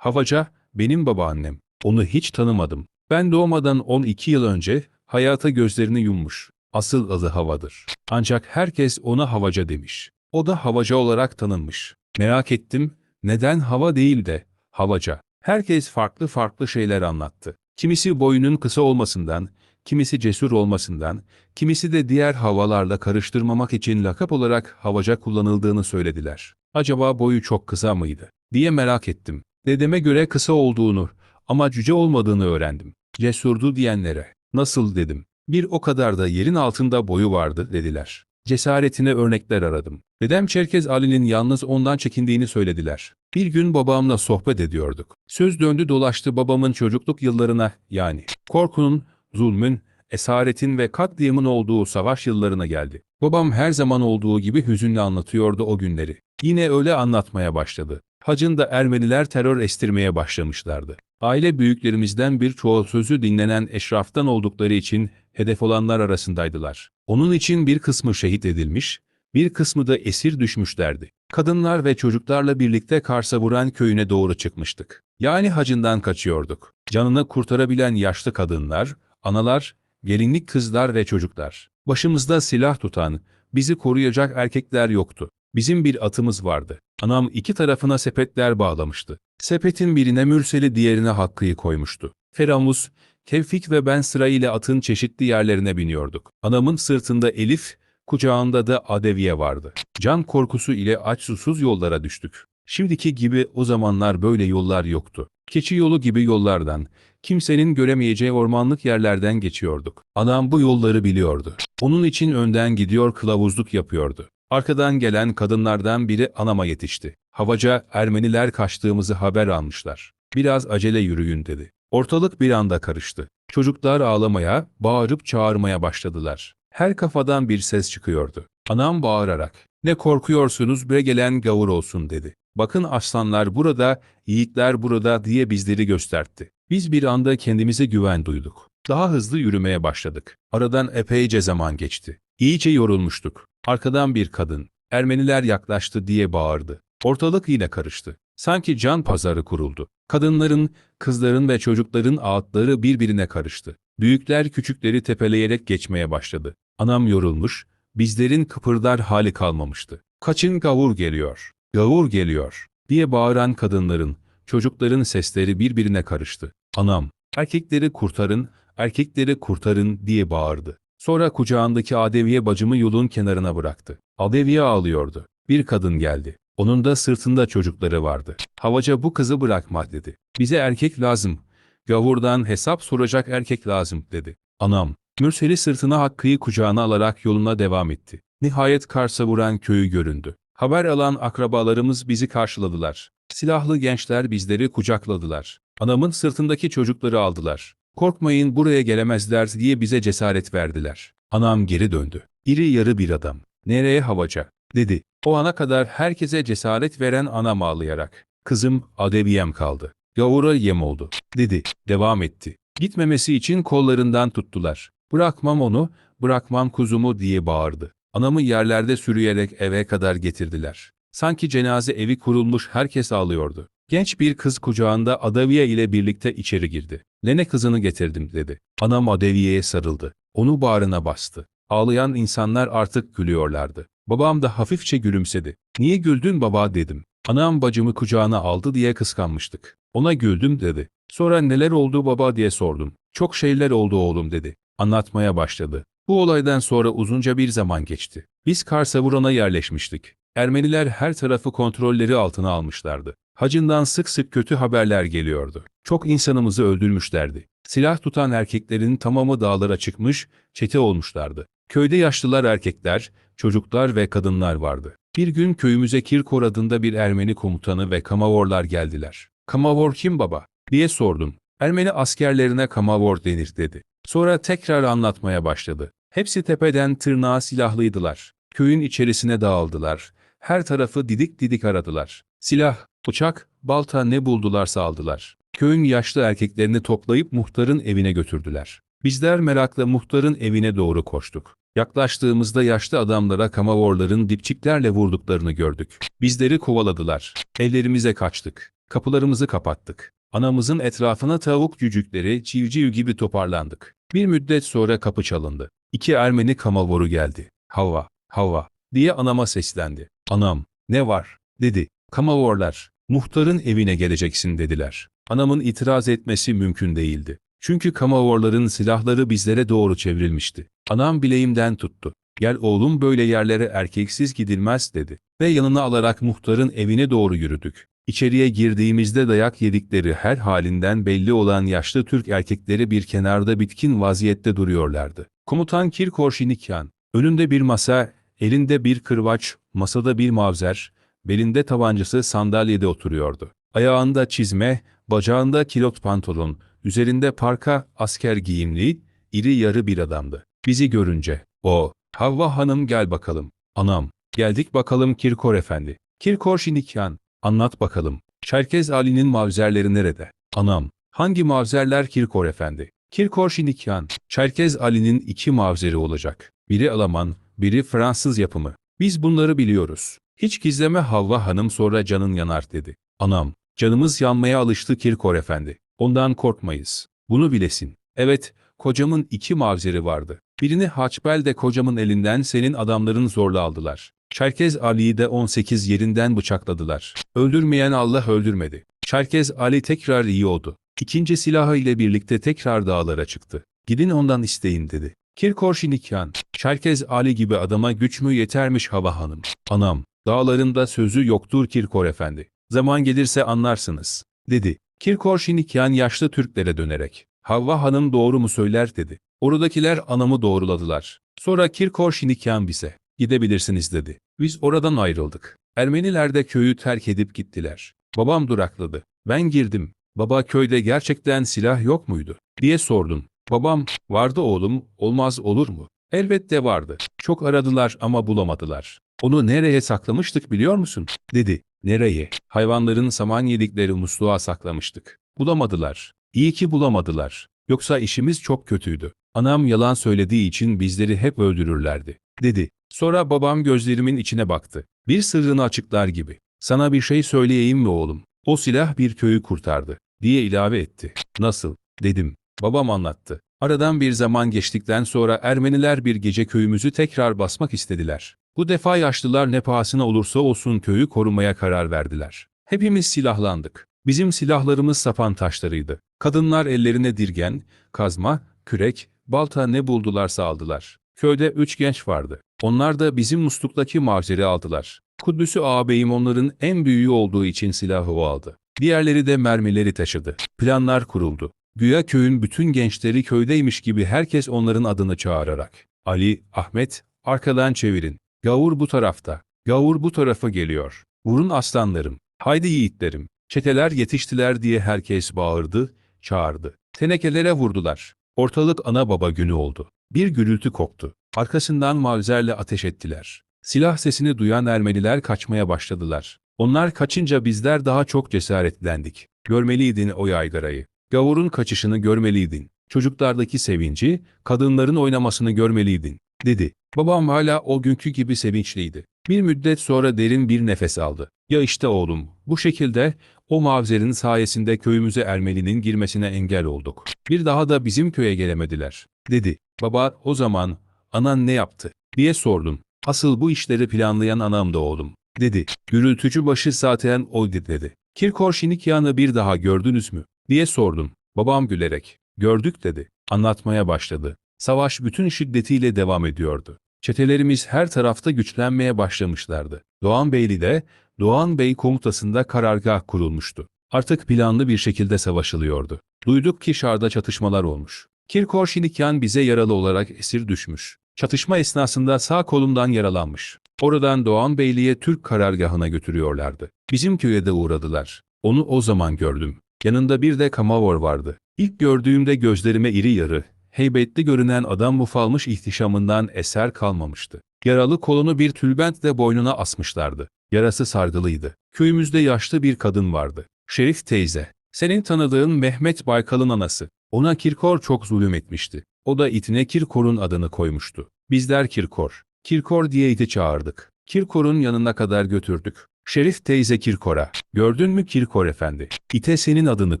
Havaca, benim babaannem. Onu hiç tanımadım. Ben doğmadan 12 yıl önce hayata gözlerini yummuş. Asıl adı Hava'dır. Ancak herkes ona Havaca demiş. O da Havaca olarak tanınmış. Merak ettim, neden Hava değil de Havaca? Herkes farklı farklı şeyler anlattı. Kimisi boyunun kısa olmasından, kimisi cesur olmasından, kimisi de diğer havalarla karıştırmamak için lakap olarak Havaca kullanıldığını söylediler. Acaba boyu çok kısa mıydı? diye merak ettim. Dedeme göre kısa olduğunu ama cüce olmadığını öğrendim. Cesurdu diyenlere, nasıl dedim. Bir o kadar da yerin altında boyu vardı dediler. Cesaretine örnekler aradım. Dedem Çerkez Ali'nin yalnız ondan çekindiğini söylediler. Bir gün babamla sohbet ediyorduk. Söz döndü dolaştı babamın çocukluk yıllarına yani korkunun, zulmün, esaretin ve katliamın olduğu savaş yıllarına geldi. Babam her zaman olduğu gibi hüzünle anlatıyordu o günleri. Yine öyle anlatmaya başladı. Hacında Ermeniler terör estirmeye başlamışlardı. Aile büyüklerimizden birçoğu sözü dinlenen eşraftan oldukları için hedef olanlar arasındaydılar. Onun için bir kısmı şehit edilmiş, bir kısmı da esir düşmüşlerdi. Kadınlar ve çocuklarla birlikte Kars'a vuran köyüne doğru çıkmıştık. Yani hacından kaçıyorduk. Canını kurtarabilen yaşlı kadınlar, analar, gelinlik kızlar ve çocuklar. Başımızda silah tutan, bizi koruyacak erkekler yoktu. Bizim bir atımız vardı. Anam iki tarafına sepetler bağlamıştı. Sepetin birine Mürsel'i diğerine Hakkı'yı koymuştu. Feramuz, Tevfik ve ben sırayla atın çeşitli yerlerine biniyorduk. Anamın sırtında Elif, kucağında da Adeviye vardı. Can korkusu ile aç susuz yollara düştük. Şimdiki gibi o zamanlar böyle yollar yoktu. Keçi yolu gibi yollardan, kimsenin göremeyeceği ormanlık yerlerden geçiyorduk. Anam bu yolları biliyordu. Onun için önden gidiyor kılavuzluk yapıyordu. Arkadan gelen kadınlardan biri anama yetişti. Havaca Ermeniler kaçtığımızı haber almışlar. Biraz acele yürüyün dedi. Ortalık bir anda karıştı. Çocuklar ağlamaya, bağırıp çağırmaya başladılar. Her kafadan bir ses çıkıyordu. Anam bağırarak, ne korkuyorsunuz bre gelen gavur olsun dedi. Bakın aslanlar burada, yiğitler burada diye bizleri gösterdi. Biz bir anda kendimize güven duyduk. Daha hızlı yürümeye başladık. Aradan epeyce zaman geçti. İyice yorulmuştuk. Arkadan bir kadın, Ermeniler yaklaştı diye bağırdı. Ortalık yine karıştı. Sanki can pazarı kuruldu. Kadınların, kızların ve çocukların ağıtları birbirine karıştı. Büyükler küçükleri tepeleyerek geçmeye başladı. Anam yorulmuş, bizlerin kıpırdar hali kalmamıştı. Kaçın gavur geliyor, gavur geliyor diye bağıran kadınların, çocukların sesleri birbirine karıştı. Anam, erkekleri kurtarın, erkekleri kurtarın diye bağırdı. Sonra kucağındaki Adeviye bacımı yolun kenarına bıraktı. Adeviye ağlıyordu. Bir kadın geldi. Onun da sırtında çocukları vardı. Havaca bu kızı bırakma dedi. Bize erkek lazım. Gavurdan hesap soracak erkek lazım dedi. Anam, Mürsel'i sırtına Hakkı'yı kucağına alarak yoluna devam etti. Nihayet Kars'a vuran köyü göründü. Haber alan akrabalarımız bizi karşıladılar. Silahlı gençler bizleri kucakladılar. Anamın sırtındaki çocukları aldılar. Korkmayın buraya gelemezler diye bize cesaret verdiler. Anam geri döndü. İri yarı bir adam. Nereye havaca? dedi. O ana kadar herkese cesaret veren anam ağlayarak. Kızım Adeviyem kaldı. Gavura yem oldu. Dedi. Devam etti. Gitmemesi için kollarından tuttular. Bırakmam onu, bırakmam kuzumu diye bağırdı. Anamı yerlerde sürüyerek eve kadar getirdiler. Sanki cenaze evi kurulmuş herkes ağlıyordu. Genç bir kız kucağında Adaviye ile birlikte içeri girdi. Lene kızını getirdim dedi. Anam Adaviye'ye sarıldı. Onu bağrına bastı. Ağlayan insanlar artık gülüyorlardı. Babam da hafifçe gülümsedi. Niye güldün baba dedim. Anam bacımı kucağına aldı diye kıskanmıştık. Ona güldüm dedi. Sonra neler oldu baba diye sordum. Çok şeyler oldu oğlum dedi. Anlatmaya başladı. Bu olaydan sonra uzunca bir zaman geçti. Biz Karsavuran'a yerleşmiştik. Ermeniler her tarafı kontrolleri altına almışlardı. Hacından sık sık kötü haberler geliyordu. Çok insanımızı öldürmüşlerdi. Silah tutan erkeklerin tamamı dağlara çıkmış, çete olmuşlardı. Köyde yaşlılar erkekler, çocuklar ve kadınlar vardı. Bir gün köyümüze Kirkor adında bir Ermeni komutanı ve Kamavorlar geldiler. Kamavor kim baba? diye sordum. Ermeni askerlerine Kamavor denir dedi. Sonra tekrar anlatmaya başladı. Hepsi tepeden tırnağa silahlıydılar. Köyün içerisine dağıldılar. Her tarafı didik didik aradılar. Silah, bıçak, balta ne buldularsa aldılar. Köyün yaşlı erkeklerini toplayıp muhtarın evine götürdüler. Bizler merakla muhtarın evine doğru koştuk. Yaklaştığımızda yaşlı adamlara kamavorların dipçiklerle vurduklarını gördük. Bizleri kovaladılar. Evlerimize kaçtık. Kapılarımızı kapattık. Anamızın etrafına tavuk cücükleri civciv gibi toparlandık. Bir müddet sonra kapı çalındı. İki Ermeni kamavoru geldi. Hava, hava diye anama seslendi. Anam, ne var? dedi. Kamavorlar, muhtarın evine geleceksin dediler. Anamın itiraz etmesi mümkün değildi. Çünkü kamavorların silahları bizlere doğru çevrilmişti. Anam bileğimden tuttu. Gel oğlum böyle yerlere erkeksiz gidilmez dedi. Ve yanına alarak muhtarın evine doğru yürüdük. İçeriye girdiğimizde dayak yedikleri her halinden belli olan yaşlı Türk erkekleri bir kenarda bitkin vaziyette duruyorlardı. Komutan Kirkor Şinikyan, önünde bir masa, elinde bir kırbaç, masada bir mavzer, belinde tabancası sandalyede oturuyordu. Ayağında çizme, bacağında kilot pantolon, üzerinde parka, asker giyimli, iri yarı bir adamdı. Bizi görünce, o, Havva Hanım gel bakalım. Anam, geldik bakalım Kirkor Efendi. Kirkor Şinikyan, anlat bakalım. Çerkez Ali'nin mavzerleri nerede? Anam, hangi mavzerler Kirkor Efendi? Kirkor Şinikyan, Çerkez Ali'nin iki mavzeri olacak. Biri Alman, biri Fransız yapımı. Biz bunları biliyoruz. Hiç gizleme Havva Hanım sonra canın yanar dedi. Anam, canımız yanmaya alıştı Kirkor Efendi. Ondan korkmayız. Bunu bilesin. Evet, kocamın iki mavzeri vardı. Birini Haçbel'de kocamın elinden senin adamların zorla aldılar. Çerkez Ali'yi de 18 yerinden bıçakladılar. Öldürmeyen Allah öldürmedi. Çerkez Ali tekrar iyi oldu. İkinci silahı ile birlikte tekrar dağlara çıktı. Gidin ondan isteyin dedi. Kirkor Şinikyan, Çerkez Ali gibi adama güç mü yetermiş Hava Hanım. Anam, dağlarında sözü yoktur Kirkor Efendi. Zaman gelirse anlarsınız, dedi. Kirkor Şinikyan yaşlı Türklere dönerek. Havva Hanım doğru mu söyler dedi. Oradakiler anamı doğruladılar. Sonra Kirkor Şinikyan bize, gidebilirsiniz dedi. Biz oradan ayrıldık. Ermeniler de köyü terk edip gittiler. Babam durakladı. Ben girdim. Baba köyde gerçekten silah yok muydu? diye sordum. Babam, vardı oğlum, olmaz olur mu? Elbette vardı. Çok aradılar ama bulamadılar. Onu nereye saklamıştık biliyor musun? dedi. Nereye? Hayvanların saman yedikleri musluğa saklamıştık. Bulamadılar. İyi ki bulamadılar. Yoksa işimiz çok kötüydü. Anam yalan söylediği için bizleri hep öldürürlerdi, dedi. Sonra babam gözlerimin içine baktı. Bir sırrını açıklar gibi. Sana bir şey söyleyeyim mi oğlum? O silah bir köyü kurtardı, diye ilave etti. Nasıl? dedim. Babam anlattı. Aradan bir zaman geçtikten sonra Ermeniler bir gece köyümüzü tekrar basmak istediler. Bu defa yaşlılar ne pahasına olursa olsun köyü korumaya karar verdiler. Hepimiz silahlandık. Bizim silahlarımız sapan taşlarıydı. Kadınlar ellerine dirgen, kazma, kürek, balta ne buldularsa aldılar. Köyde üç genç vardı. Onlar da bizim musluktaki mavzeri aldılar. Kudüs'ü ağabeyim onların en büyüğü olduğu için silahı o aldı. Diğerleri de mermileri taşıdı. Planlar kuruldu. Güya köyün bütün gençleri köydeymiş gibi herkes onların adını çağırarak. Ali, Ahmet, arkadan çevirin. Gavur bu tarafta. Gavur bu tarafa geliyor. Vurun aslanlarım. Haydi yiğitlerim. Çeteler yetiştiler diye herkes bağırdı, çağırdı. Tenekelere vurdular. Ortalık ana baba günü oldu. Bir gürültü koktu. Arkasından mavzerle ateş ettiler. Silah sesini duyan Ermeniler kaçmaya başladılar. Onlar kaçınca bizler daha çok cesaretlendik. Görmeliydin o yaygarayı. Gavurun kaçışını görmeliydin. Çocuklardaki sevinci, kadınların oynamasını görmeliydin, dedi. Babam hala o günkü gibi sevinçliydi. Bir müddet sonra derin bir nefes aldı. Ya işte oğlum, bu şekilde o mavzerin sayesinde köyümüze Ermeni'nin girmesine engel olduk. Bir daha da bizim köye gelemediler, dedi. Baba, o zaman, anan ne yaptı, diye sordum. Asıl bu işleri planlayan anam da oğlum, dedi. Gürültücü başı zaten oydu dedi. Kirkor Şinikyan'ı bir daha gördünüz mü, diye sordum. Babam gülerek, gördük dedi. Anlatmaya başladı. Savaş bütün şiddetiyle devam ediyordu. Çetelerimiz her tarafta güçlenmeye başlamışlardı. Doğan Beyli'de, Doğan Bey komutasında karargah kurulmuştu. Artık planlı bir şekilde savaşılıyordu. Duyduk ki Şar'da çatışmalar olmuş. Kirkor Şinikyan bize yaralı olarak esir düşmüş. Çatışma esnasında sağ kolundan yaralanmış. Oradan Doğan Beyli'ye Türk karargahına götürüyorlardı. Bizim köye de uğradılar. Onu o zaman gördüm. Yanında bir de kamavor vardı. İlk gördüğümde gözlerime iri yarı, heybetli görünen adam mufalmış ihtişamından eser kalmamıştı. Yaralı kolunu bir tülbentle boynuna asmışlardı. Yarası sargılıydı. Köyümüzde yaşlı bir kadın vardı. Şerif teyze. Senin tanıdığın Mehmet Baykal'ın anası. Ona Kirkor çok zulüm etmişti. O da itine Kirkor'un adını koymuştu. Bizler Kirkor. Kirkor diye iti çağırdık. Kirkor'un yanına kadar götürdük. Şerif teyze Kirkor'a. Gördün mü Kirkor efendi? İte senin adını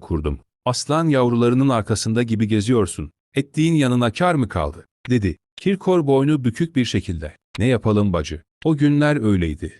kurdum. Aslan yavrularının arkasında gibi geziyorsun. Ettiğin yanına kar mı kaldı? Dedi. Kirkor boynu bükük bir şekilde. Ne yapalım bacı? O günler öyleydi.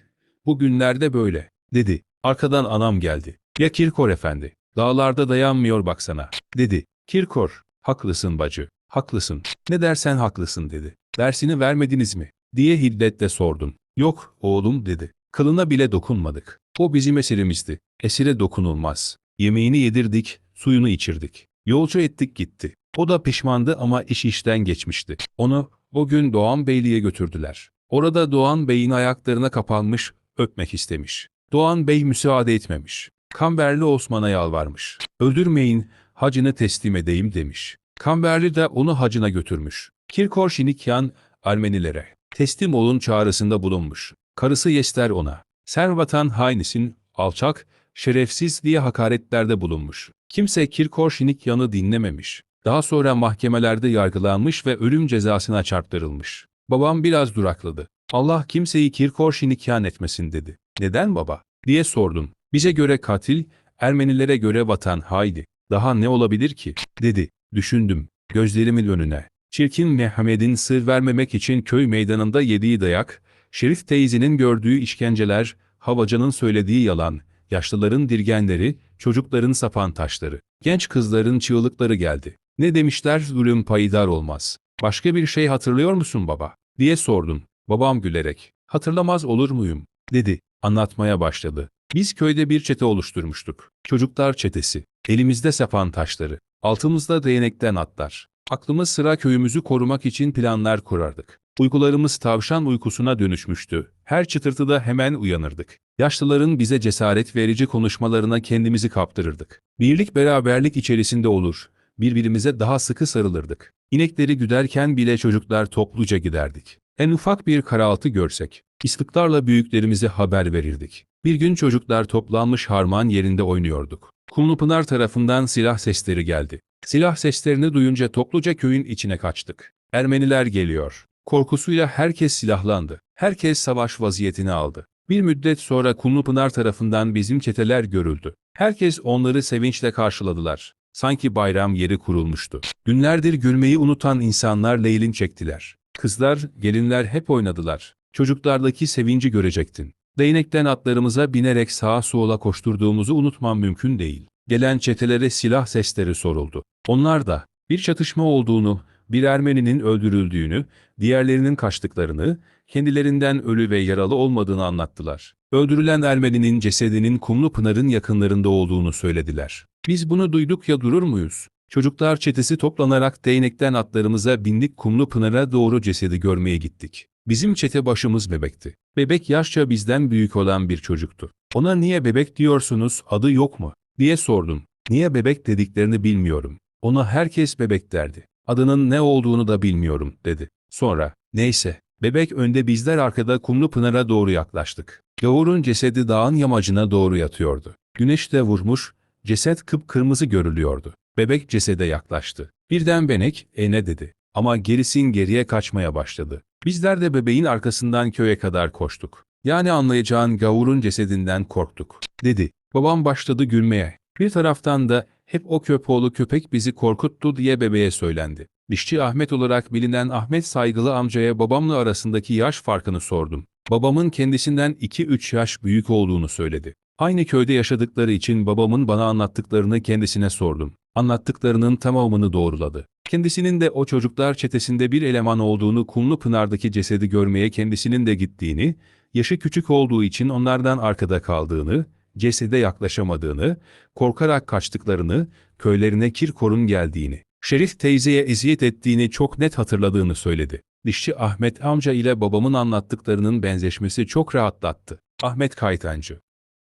Bu günlerde böyle. Dedi. Arkadan anam geldi. Ya Kirkor efendi? Dağlarda dayanmıyor baksana. Dedi. Kirkor. Haklısın bacı. Haklısın. Ne dersen haklısın dedi. Dersini vermediniz mi? Diye hiddetle sordum. Yok oğlum dedi. Kılına bile dokunmadık. O bizim esirimizdi. Esire dokunulmaz. Yemeğini yedirdik, suyunu içirdik. Yolcu ettik gitti. O da pişmandı ama iş işten geçmişti. Onu o gün Doğan Beyliğe götürdüler. Orada Doğan Bey'in ayaklarına kapanmış, öpmek istemiş. Doğan Bey müsaade etmemiş. Kamberli Osman'a yalvarmış. Öldürmeyin, hacını teslim edeyim demiş. Kamberli de onu hacına götürmüş. Kirkor Şinikyan, Ermenilere teslim olun çağrısında bulunmuş. Karısı Yester ona. Sen vatan hainisin, alçak, şerefsiz diye hakaretlerde bulunmuş. Kimse Kirkor Şinikyan'ı dinlememiş. Daha sonra mahkemelerde yargılanmış ve ölüm cezasına çarptırılmış. Babam biraz durakladı. Allah kimseyi Kirkor Şinikyan etmesin dedi. Neden baba? diye sordum. Bize göre katil, Ermenilere göre vatan haydi. Daha ne olabilir ki? dedi. Düşündüm. Gözlerimin önüne. Çirkin Mehmet'in sır vermemek için köy meydanında yediği dayak, Şerif teyzenin gördüğü işkenceler, Havacanın söylediği yalan, yaşlıların dirgenleri, çocukların sapan taşları, genç kızların çığlıkları geldi. Ne demişler zulüm payidar olmaz. Başka bir şey hatırlıyor musun baba? diye sordum. Babam gülerek, hatırlamaz olur muyum? dedi. Anlatmaya başladı. Biz köyde bir çete oluşturmuştuk. Çocuklar çetesi. Elimizde sapan taşları. Altımızda değnekten atlar. Aklımız sıra köyümüzü korumak için planlar kurardık. Uykularımız tavşan uykusuna dönüşmüştü. Her çıtırtıda hemen uyanırdık. Yaşlıların bize cesaret verici konuşmalarına kendimizi kaptırırdık. Birlik beraberlik içerisinde olur. Birbirimize daha sıkı sarılırdık. İnekleri güderken bile çocuklar topluca giderdik. En ufak bir karaltı görsek, islıklarla büyüklerimize haber verirdik. Bir gün çocuklar toplanmış harman yerinde oynuyorduk. Kumlupınar tarafından silah sesleri geldi. Silah seslerini duyunca topluca köyün içine kaçtık. Ermeniler geliyor. Korkusuyla herkes silahlandı. Herkes savaş vaziyetini aldı. Bir müddet sonra Kumlupınar tarafından bizim çeteler görüldü. Herkes onları sevinçle karşıladılar. Sanki bayram yeri kurulmuştu. Günlerdir gülmeyi unutan insanlar leylin çektiler. Kızlar, gelinler hep oynadılar. Çocuklardaki sevinci görecektin. Değnekten atlarımıza binerek sağa sola koşturduğumuzu unutmam mümkün değil. Gelen çetelere silah sesleri soruldu. Onlar da bir çatışma olduğunu, bir Ermeninin öldürüldüğünü, diğerlerinin kaçtıklarını, kendilerinden ölü ve yaralı olmadığını anlattılar. Öldürülen Ermeninin cesedinin Kumlupınar'ın yakınlarında olduğunu söylediler. Biz bunu duyduk ya durur muyuz? Çocuklar çetesi toplanarak değnekten atlarımıza bindik Kumlupınar'a doğru cesedi görmeye gittik. Bizim çete başımız bebekti. Bebek yaşça bizden büyük olan bir çocuktu. Ona niye bebek diyorsunuz, adı yok mu? Diye sordum. Niye bebek dediklerini bilmiyorum. Ona herkes bebek derdi. Adının ne olduğunu da bilmiyorum, dedi. Sonra, neyse, bebek önde bizler arkada kumlu pınara doğru yaklaştık. Gavurun cesedi dağın yamacına doğru yatıyordu. Güneş de vurmuş, ceset kıpkırmızı görülüyordu. Bebek cesede yaklaştı. Birden benek, e ne dedi. Ama gerisin geriye kaçmaya başladı. Bizler de bebeğin arkasından köye kadar koştuk. Yani anlayacağın gavurun cesedinden korktuk, dedi. Babam başladı gülmeye. Bir taraftan da hep o köpoğlu köpek bizi korkuttu diye bebeğe söylendi. Dişçi Ahmet olarak bilinen Ahmet saygılı amcaya babamla arasındaki yaş farkını sordum. Babamın kendisinden 2-3 yaş büyük olduğunu söyledi. Aynı köyde yaşadıkları için babamın bana anlattıklarını kendisine sordum. Anlattıklarının tamamını doğruladı. Kendisinin de o çocuklar çetesinde bir eleman olduğunu Kumlu Pınar'daki cesedi görmeye kendisinin de gittiğini, yaşı küçük olduğu için onlardan arkada kaldığını, cesede yaklaşamadığını, korkarak kaçtıklarını, köylerine Kirkor'un geldiğini, Şerif teyzeye eziyet ettiğini çok net hatırladığını söyledi. Dişçi Ahmet amca ile babamın anlattıklarının benzeşmesi çok rahatlattı. Ahmet Kaytancı